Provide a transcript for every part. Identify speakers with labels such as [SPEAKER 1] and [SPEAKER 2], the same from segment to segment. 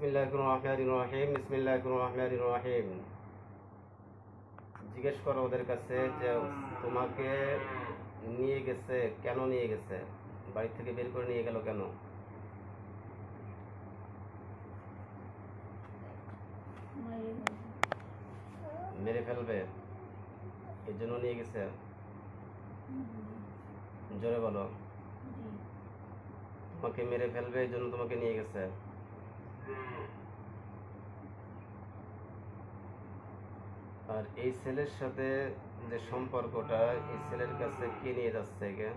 [SPEAKER 1] রহমানির রহিম জিজ্ঞেস করো ওদের কাছে যে তোমাকে নিয়ে গেছে কেন নিয়ে গেছে? বাড়ি থেকে বের করে নিয়ে গেল কেন? মেরে ফেলবে এর জন্য নিয়ে গেছে। জোরে বলো। তোমাকে মেরে ফেলবে এই জন্য তোমাকে নিয়ে গেছে। আর এই ছেলের সাথে যে সম্পর্কটা এই ছেলের কাছে কে নিয়ে যাচ্ছে একে?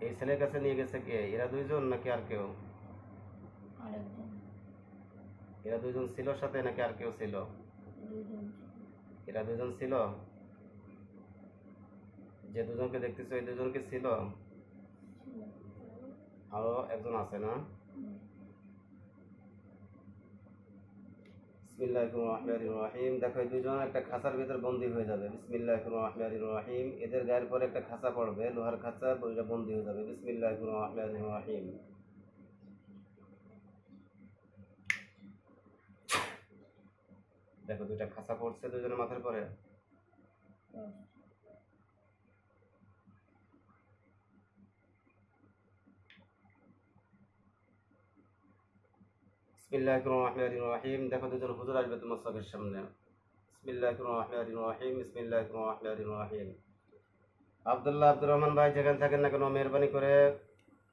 [SPEAKER 1] এই ছেলের কাছে নিয়ে গেছে কে? এরা দুইজন নাকি আর কেউ? এরা দুইজন ছিল সাথে নাকি আর কেউ ছিল? এরা দুজন ছিল? যে দুজনকে দেখতেছো এই দুজনকে ছিল।
[SPEAKER 2] ছিল
[SPEAKER 1] আরও একজন আছে না। বিসমিল্লাহির দেখো দুজন একটা ভিতর বন্দি হয়ে যাবে। এদের গায়ের পরে একটা পড়বে বন্দি হয়ে যাবে। দেখো, দুইটা খাঁচা পড়ছে দুজনের মাথার পরে। রহমানির দেখো দুজন হুজুর আসবে তোমার চোখের সামনে। বিসমিল্লাহির রহমানির রহিম বিসমিল্লাহির রহমানির রহিম আব্দুল্লাহ আব্দুর রহমান ভাই যেখানে থাকেন না কেন মেহরবানি করে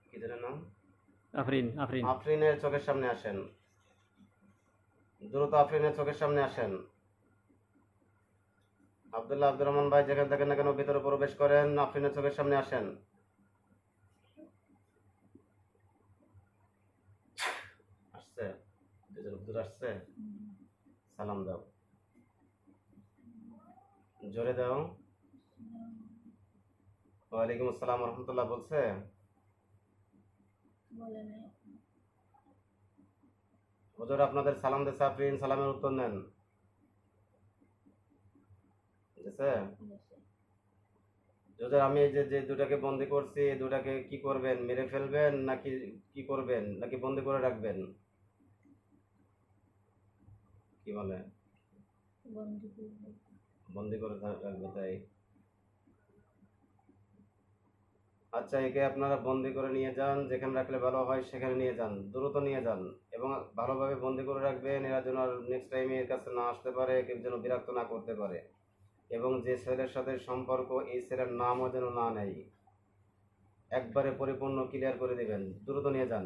[SPEAKER 1] কি যেন নাম?
[SPEAKER 3] আফরিন আফরিন।
[SPEAKER 1] আফরিনের চোখের সামনে আসেন। দ্রুত আফরিনের চোখের সামনে আসেন। আব্দুল্লাহ আব্দুর রহমান ভাই যেখানে থাকেন না কেন ভিতরে প্রবেশ করেন আফরিনের চোখের সামনে আসেন। আসছে। দুজন হুজুর আসছে সালাম দাও। জোরে দাও। ওয়ালাইকুম আসসালাম রহমতুল্লাহ বলছে।
[SPEAKER 2] বলে
[SPEAKER 1] হুজুর আপনাদের সালাম দিচ্ছে আফরিন সালামের উত্তর নেন। হুজুর আমি এই যে যে দুটাকে বন্দি করছি দুটাকে কি করবেন মেরে ফেলবেন নাকি কি করবেন নাকি বন্দি করে রাখবেন? কি বলে? বন্দি করে রাখবে। তাই? আচ্ছা একে আপনারা বন্দি করে নিয়ে যান যেখানে রাখলে ভালো হয় সেখানে নিয়ে যান দ্রুত নিয়ে যান এবং ভালোভাবে বন্দি করে রাখবেন এরা যেন আর নেক্সট টাইমে এর কাছে না আসতে পারে কেউ যেন বিরক্ত না করতে পারে। এবং যে ছেলের সাথে সম্পর্ক এই ছেলের নামও যেন না নেয়। একবারে পরিপূর্ণ ক্লিয়ার করে দিবেন দ্রুত নিয়ে যান।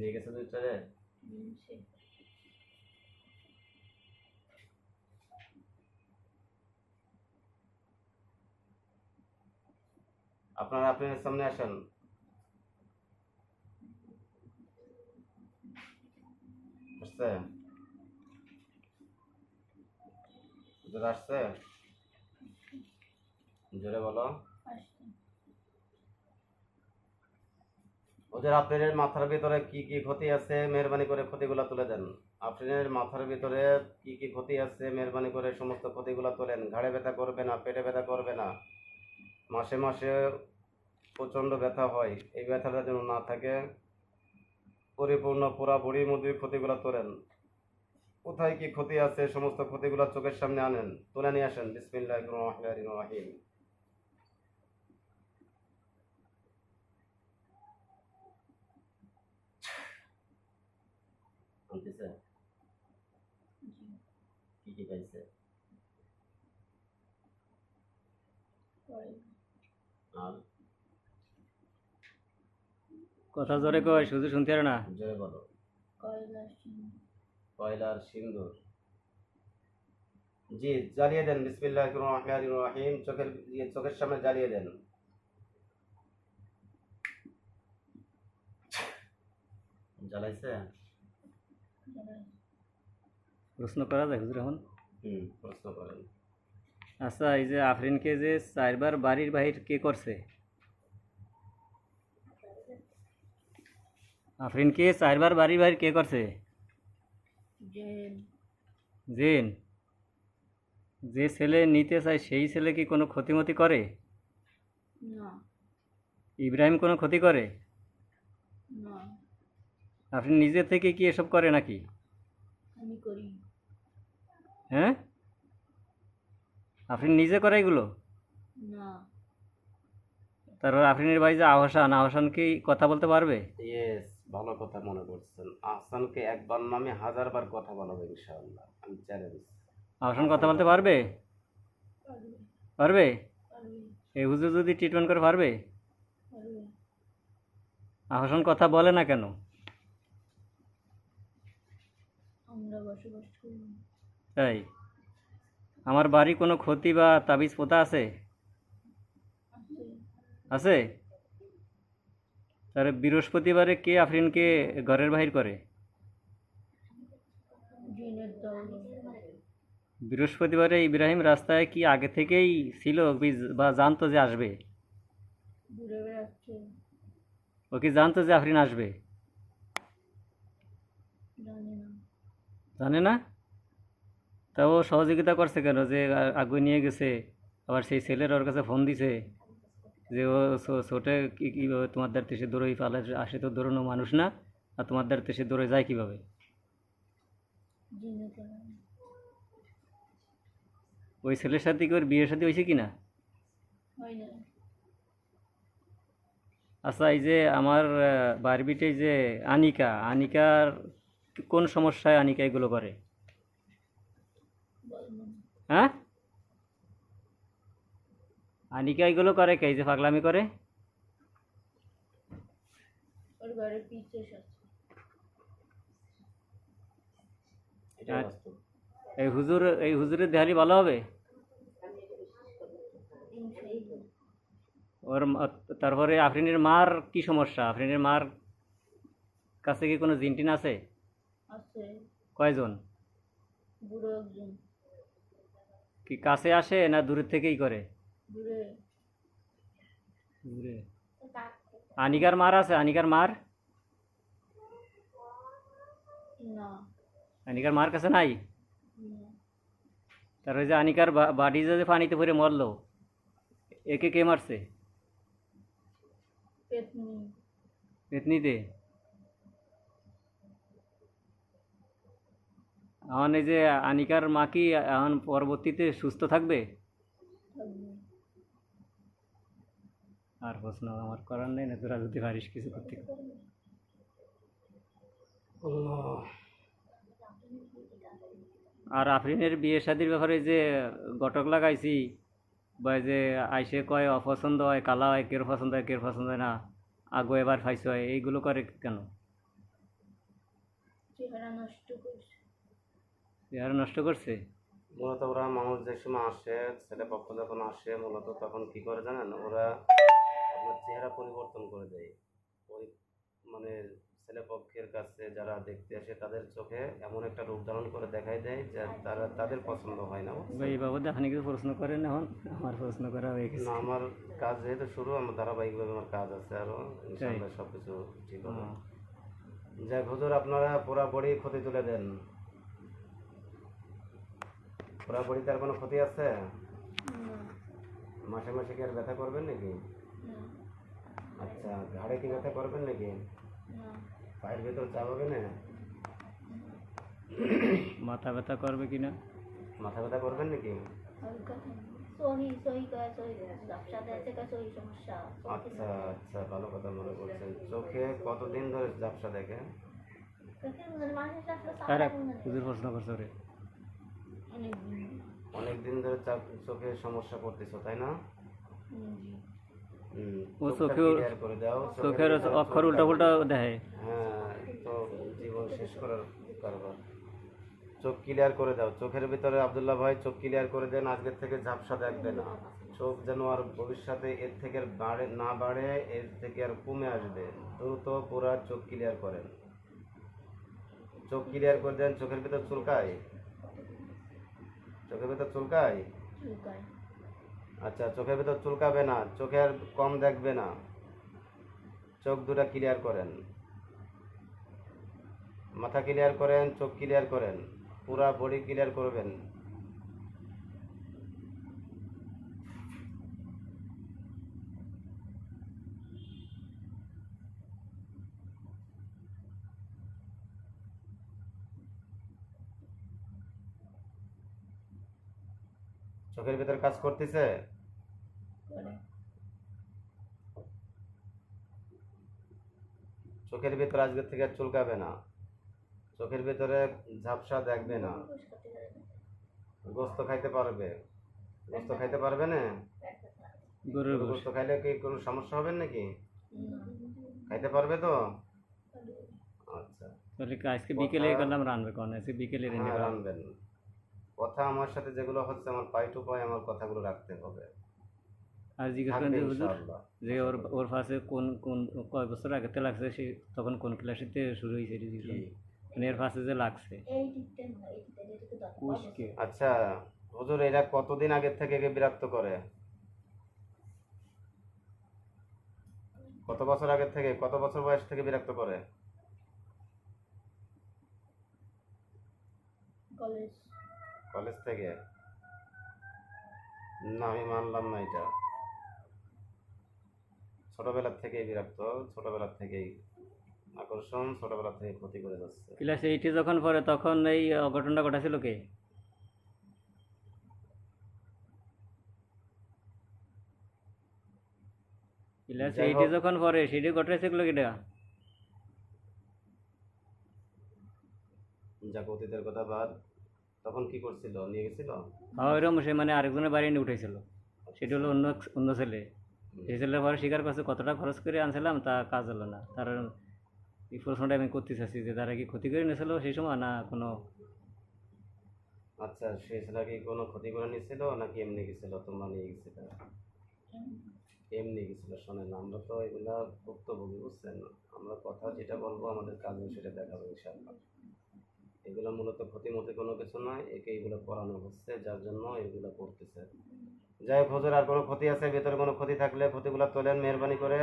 [SPEAKER 1] নিয়ে গেছে দুইটারে আপনারা আপনার সামনে আসেন। আসছে? আসছে? জোরে বলো। ওদের আপনাদের মাথার ভিতরে কি কি ক্ষতি আছে, মেহরবানি করে ক্ষতিগুলো তুলে দেন। আপনাদের মাথার ভিতরে কি কি ক্ষতি আছে, মেহরবানি করে সমস্ত ক্ষতিগুলো তোলেন। ঘাড়ে ব্যথা করবে না, পেটে ব্যথা করবে না। মাসে মাসে প্রচণ্ড ব্যথা হয়। এই ব্যথাটা যেন না থাকে, পরিপূর্ণ পুরা বড়ির মধ্যে ক্ষতিগুলো তোলেন। কোথায় কি ক্ষতি আছে, সমস্ত ক্ষতিগুলো চোখের সামনে আনেন। তুলে নিয়ে আসেন। বিসমিল্লাহ রহমানির রহিম। আনতেছে কি কি পাইছে? আর?
[SPEAKER 3] কথা জোরে কয় শুধু শুনতে না?
[SPEAKER 1] জোরে বলো। কয়লার সিন্দুর। জি জ্বালিয়ে দেন বিসমিল্লাহ রহমান রহিম। চোখের ইয়ে, চোখের সামনে জ্বালিয়ে দেন। জ্বালাইছে?
[SPEAKER 3] প্রশ্ন করা যায় হুজুর এখন?
[SPEAKER 1] হুম প্রশ্ন করেন
[SPEAKER 3] আচ্ছা এই যে আফরিনকে যে চারবার বাড়ির বাহির কে করছে? আফরিনকে চারবার বাড়ির বাহির কে করছে? জেন। যে ছেলে নিতে চায় সেই ছেলে কি কোনো ক্ষতিমতি করে?
[SPEAKER 2] না।
[SPEAKER 3] ইব্রাহিম কোনো ক্ষতি করে?
[SPEAKER 2] না
[SPEAKER 3] আপনি নিজে থেকে কি এসব করে নাকি?
[SPEAKER 2] আমি করি।
[SPEAKER 3] হ্যাঁ? আপনি নিজে করে এগুলো?
[SPEAKER 2] না।
[SPEAKER 3] তারপর আফরিনের ভাই যে আহসান আহসান কি কথা বলতে পারবে?
[SPEAKER 1] ইয়েস ভালো কথা মনে করছেন। আহসানকে একবার নামে হাজারবার কথা বলাবো ইনশাআল্লাহ। আমি চ্যালেঞ্জ
[SPEAKER 3] আহসান কথা বলতে পারবে?
[SPEAKER 2] পারবে।
[SPEAKER 3] এই হুজুর যদি ট্রিটমেন্ট করে পারবে। আহসান কথা বলে না কেন? তাই আমার বাড়ি কোনো ক্ষতি বা তাবিজ পোতা আছে?
[SPEAKER 2] আছে?
[SPEAKER 3] তাহলে বৃহস্পতিবারে কে আফরিনকে ঘরের বাহির করে? বৃহস্পতিবারে ইব্রাহিম রাস্তায় কি আগে থেকেই ছিল বা জানতো যে আসবে? ও কি জানতো যে আফরিন আসবে
[SPEAKER 2] জানি না
[SPEAKER 3] জানে না? তা ও সহযোগিতা করছে কেন? যে আগুয়ে নিয়ে গেছে আবার সেই ছেলের ওর কাছে ফোন দিছে যে ও ছোটে কি কীভাবে তোমার দ্বারতে সে দৌড়ই পালে আসে তো দৌড়ানো মানুষ না আর তোমার দ্বারতে সে দৌড়ে যায় কীভাবে? ওই ছেলের সাথে কি ওর বিয়ের সাথে হয়েছে কি না আচ্ছা এই যে আমার বারবিটে যে আনিকা আনিকার কোন সমস্যায় আনিকা এগুলো করে হ্যাঁ? আনিকা এগুলো করে কে? যে পাগলামি করে?
[SPEAKER 2] ওর ঘরে পিচেস আছে
[SPEAKER 1] এটা
[SPEAKER 3] আর-
[SPEAKER 1] বাস্তব।
[SPEAKER 3] এই হুজুর এই হুজুরের দেহালি ভালো হবে? ওর মা- তারপরে আফরিনের মার কি সমস্যা? আফরিনের মার কাছে কি কোনো জিনটিন আছে?
[SPEAKER 2] আছে।
[SPEAKER 3] কয়জন?
[SPEAKER 2] বুড়ো একজন।
[SPEAKER 3] কি কাছে আসে না দূরের থেকেই করে?
[SPEAKER 2] দূরে।
[SPEAKER 3] দূরে। আনিকার মার আছে? আনিকার মার?
[SPEAKER 2] না।
[SPEAKER 3] আনিকার মার কাছে নাই? তার ওই যে আনিকার বাড়ি যে পানিতে ভরে মরলো একে কে মারছে?
[SPEAKER 2] পেতনি।
[SPEAKER 3] পেতনিতে? এখন এই যে আনিকার মা কি এখন পরবর্তীতে সুস্থ থাকবে? আর প্রশ্ন আমার করার নেই না তোরা যদি পারিস কিছু করতে। আর আফরিনের বিয়ে শাদির ব্যাপারে যে গটক লাগাইছি, বা যে আইসে কয় অপছন্দ হয়, কালা হয়, কের পছন্দ হয়, কের পছন্দ হয় না, আগো এবার ফাইস হয়, এইগুলো করে কেন?
[SPEAKER 2] চেহারা নষ্ট
[SPEAKER 3] চেহারা নষ্ট করছে?
[SPEAKER 1] মূলত ওরা মানুষ যে সময় আসে ছেলে পক্ষ যখন আসে মূলত তখন কি করে জানেন? ওরা আপনার চেহারা পরিবর্তন করে দেয়। ওই মানে ছেলে পক্ষের কাছে যারা দেখতে আসে তাদের চোখে এমন একটা রূপ ধারণ করে দেখাই দেয় যে তারা তাদের পছন্দ হয় না?
[SPEAKER 3] এই বাবদ আপনি কিছু প্রশ্ন করেন এখন। আমার প্রশ্ন করা হয়ে গেছে।
[SPEAKER 1] না আমার কাজ যেহেতু শুরু আমার ধারাবাহিকভাবে আমার কাজ আছে আরও ইনশাআল্লাহ সব কিছু ঠিক হবে। যাক হুজুর আপনারা পুরা বড়ি ক্ষতি তুলে দেন। পুরা বড়ি তার কোনো ক্ষতি আছে? মাসে মাসে কি আর ব্যথা করবেন নাকি?
[SPEAKER 2] না।
[SPEAKER 1] আচ্ছা ঘাড়ে কি ব্যথা করবেন নাকি? পায়ের ভেতর চাপ হবে না?
[SPEAKER 3] মাথা ব্যথা করবে কি না
[SPEAKER 1] মাথা ব্যথা করবেন নাকি? আচ্ছা আচ্ছা ভালো কথা মনে করছেন। চোখে কতদিন ধরে ঝাপসা দেখে
[SPEAKER 3] হুজুর প্রশ্ন করছে
[SPEAKER 2] অনেক দিন
[SPEAKER 1] ধরে চোখে সমস্যা করতেছো তাই না?
[SPEAKER 3] ও
[SPEAKER 1] দাও
[SPEAKER 3] চোখের অক্ষর উল্টা পুল্টা দেখে
[SPEAKER 1] হ্যাঁ তো জীবন শেষ করার কারবার। চোখ ক্লিয়ার করে দাও। চোখের ভিতরে আব্দুল্লাহ ভাই চোখ ক্লিয়ার করে দেন আজকের থেকে ঝাপসা দেখবে না চোখ যেন আর ভবিষ্যতে এর থেকে আর বাড়ে না বাড়ে এর থেকে আর কমে আসবে। দ্রুত পুরা চোখ ক্লিয়ার করেন। চোখ ক্লিয়ার করে দেন চোখের ভিতর চুলকায়। চোখের ভেতর চুলকায়?
[SPEAKER 2] চুলকায়।
[SPEAKER 1] আচ্ছা চোখের ভেতর চুলকাবে না চোখে আর কম দেখবে না। চোখ দুটা ক্লিয়ার করেন। মাথা ক্লিয়ার করেন চোখ ক্লিয়ার করেন। পুরা বডি ক্লিয়ার করবেন। চোখের ভিতর কাজ করতেছে? চোখের ভিতর আজকের থেকে আর চুলকাবে না। চোখের ভিতরে ঝাপসা দেখবে না। গোস্ত খাইতে পারবে গোস্ত খাইতে পারবে। না?
[SPEAKER 3] গরুর
[SPEAKER 1] গোস্ত খাইলে কি কোনো সমস্যা হবে নাকি? খাইতে পারবে তো? আচ্ছা।
[SPEAKER 3] আজকে বিকেলে করলাম রানবে কোন আজকে বিকেলে
[SPEAKER 1] হ্যাঁ, রানবেন। কথা আমার সাথে যেগুলো হচ্ছে আমার পাই টু পাই আমার কথাগুলো রাখতে হবে।
[SPEAKER 3] আর জিজ্ঞেস করেন যে হুজুর যে ওর ওর ফাঁসে কোন কোন কয় বছর আগেতে লাগছে সে তখন কোন ক্লাসেতে শুরু হয়েছে মানে এর ফাঁসে যে লাগছে।
[SPEAKER 1] আচ্ছা হুজুর এরা কতদিন আগের থেকে একে বিরক্ত করে? কত বছর আগের থেকে কত বছর বয়স থেকে বিরক্ত করে?
[SPEAKER 2] কলেজ।
[SPEAKER 1] কলেজ থেকে? না আমি মানলাম না এটা। ছোটবেলার থেকেই বিরক্ত ছোটবেলার থেকেই আকর্ষণ ছোটবেলা থেকে ক্ষতি করে যাচ্ছে।
[SPEAKER 3] ক্লাস এইটে যখন পড়ে তখন এই অঘটনটা ঘটাছিল কে? ক্লাস এইটে যখন পড়ে সেটি ঘটাইছিল কেটা
[SPEAKER 1] যাক অতীতের কথা বাদ। তখন কি করছিল? নিয়ে গেছিল?
[SPEAKER 3] হ্যাঁ ওইরকম সে মানে আরেকজনের বাড়ি নিয়ে উঠেছিল সেটি হলো অন্য অন্য ছেলে। সেই ছেলের পরে স্বীকার করছে কতটা খরচ করে আনছিলাম তা কাজ হলো না। তার এই প্রশ্নটা আমি করতে চাচ্ছি যে তারা কি ক্ষতি করে নিয়েছিল সেই সময় না কোনো?
[SPEAKER 1] আচ্ছা সে ছেলে কি কোনো ক্ষতি করে নিয়েছিল নাকি এমনি গেছিল? তোমরা নিয়ে গেছিল? এমনি গেছিল শোনেন আমরা তো এগুলা ভুক্তভোগী বুঝছেন? আমরা কথা যেটা বলব আমাদের কাজে সেটা দেখাবো ইনশাআল্লাহ। এগুলো মূলত ক্ষতি মতে কোনো কিছু নয় একে এগুলো করানো হচ্ছে যার জন্য এগুলো করতেছে। যাই হোক হুজুর আর কোনো ক্ষতি আছে? ভেতরে কোনো ক্ষতি থাকলে ক্ষতিগুলো তোলেন মেহরবানি করে।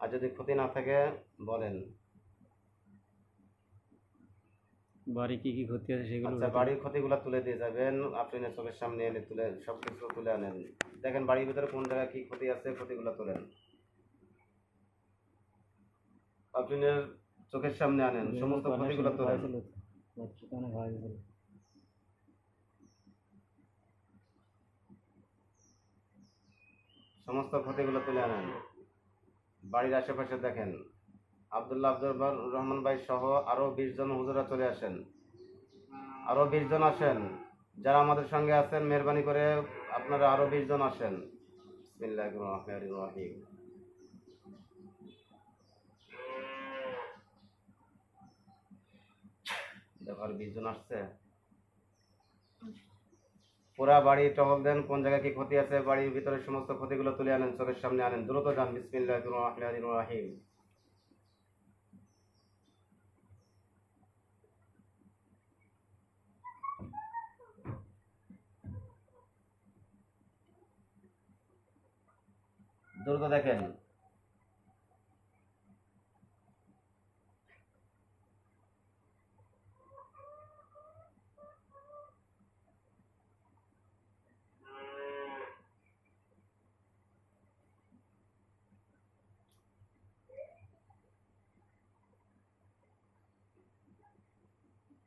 [SPEAKER 1] আর যদি ক্ষতি না থাকে বলেন।
[SPEAKER 3] বাড়ি কি কি ক্ষতি আছে সেগুলো
[SPEAKER 1] আচ্ছা বাড়ির ক্ষতিগুলো তুলে দিয়ে যাবেন আপনি না চোখের সামনে এনে তুলে সব কিছু তুলে আনেন। দেখেন বাড়ির ভিতরে কোন জায়গায় কি ক্ষতি আছে ক্ষতিগুলো তোলেন। আপনি চোখের সামনে আনেন সমস্ত ক্ষতিগুলো তোলেন। সমস্ত ক্ষতিগুলো তুলে আনেন। বাড়ির আশেপাশে দেখেন, আবদুল্লাহ আব্দুল রহমান ভাই সহ আরও বিশ জন হুজুরা চলে আসেন। আরও বিশ জন আসেন। যারা আমাদের সঙ্গে আছেন, মেহরবানি করে আপনারা আরও বিশ জন আসেন। বিসমিল্লাহির রহমানির রহিম। দেখো আর বিশ জন আসছে। পুরা বাড়ি টহল দেন, কোন জায়গায় কি ক্ষতি আছে, বাড়ির ভিতরে সমস্ত ক্ষতিগুলো তুলে আনেন, চোখের সামনে আনেন। দ্রুত যান, বিসমিল্লাহির রহমানির দ্রুত দেখেন।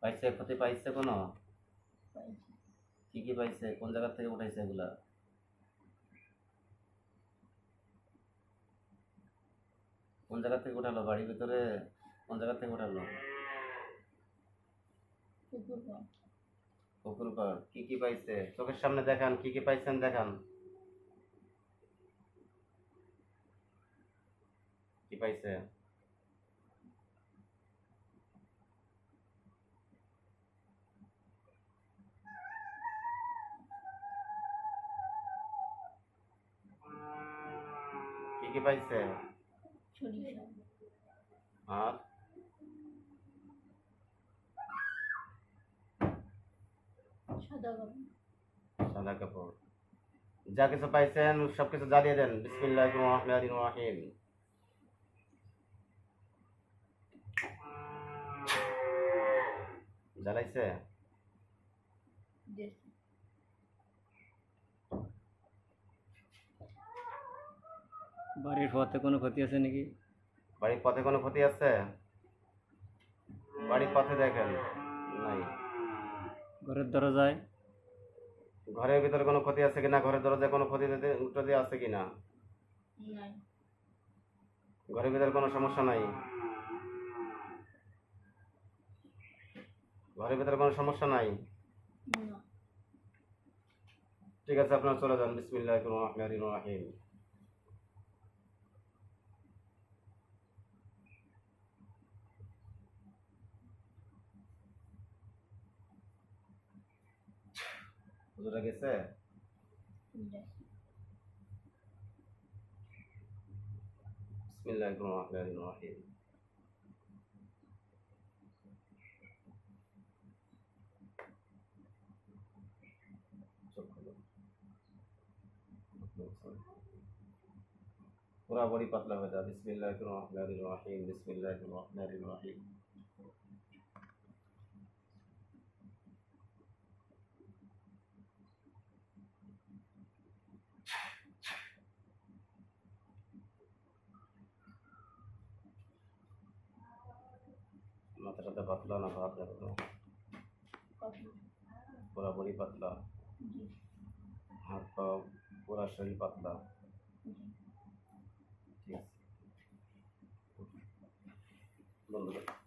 [SPEAKER 1] পাইছে ক্ষতি পাইছে কোনো? কি কি পাইছে কোন জায়গা থেকে উঠাইছে এগুলা? কোন জায়গা থেকে উঠালো? বাড়ির ভিতরে কোন জায়গা থেকে উঠালো?
[SPEAKER 2] পাড়।
[SPEAKER 1] কি কি পাইছে? চোখের সামনে দেখান কি কি পাইছেন দেখান। কি পাইছে? কি পাইছে? আর?
[SPEAKER 2] সাদা
[SPEAKER 1] সাদা কাপড়। যা কিছু পাইছেন সব কিছু জ্বালিয়ে দেন। বিসমিল্লাহ রহমান রহিম। জ্বালাইছে?
[SPEAKER 3] বাড়ির পথে কোনো ক্ষতি আছে নাকি?
[SPEAKER 1] বাড়ির পথে কোনো ক্ষতি আছে? বাড়ির পথে দেখেন নাই।
[SPEAKER 3] ঘরের দরজায়?
[SPEAKER 1] ঘরের ভিতরে কোনো ক্ষতি আছে কিনা? ঘরের দরজায় কোনো ক্ষতি টতি আছে কিনা?
[SPEAKER 2] নাই।
[SPEAKER 1] ঘরের ভিতরে কোনো সমস্যা নাই? ঘরের ভিতরে কোনো সমস্যা নাই? ঠিক আছে আপনারা চলে যান। বিসমিল্লাহ রহমান রাহিম। হুজুরা গেছে?
[SPEAKER 2] দেশি
[SPEAKER 1] বিসমিল্লাহ রহমান রাহিম। চোখ খুলো। পুরা বডি পাতলা হয়ে যায় বিসমিল্লাহ রহমান রাহিম। বিসমিল্লাহ রহমান রাহিম মাথা টাথা পাতলা না ভাব একদম
[SPEAKER 2] কফি
[SPEAKER 1] পুরা বডি পাতলা? হাত পা পুরা শরীর পাতলা? ঠিক আছে। করো।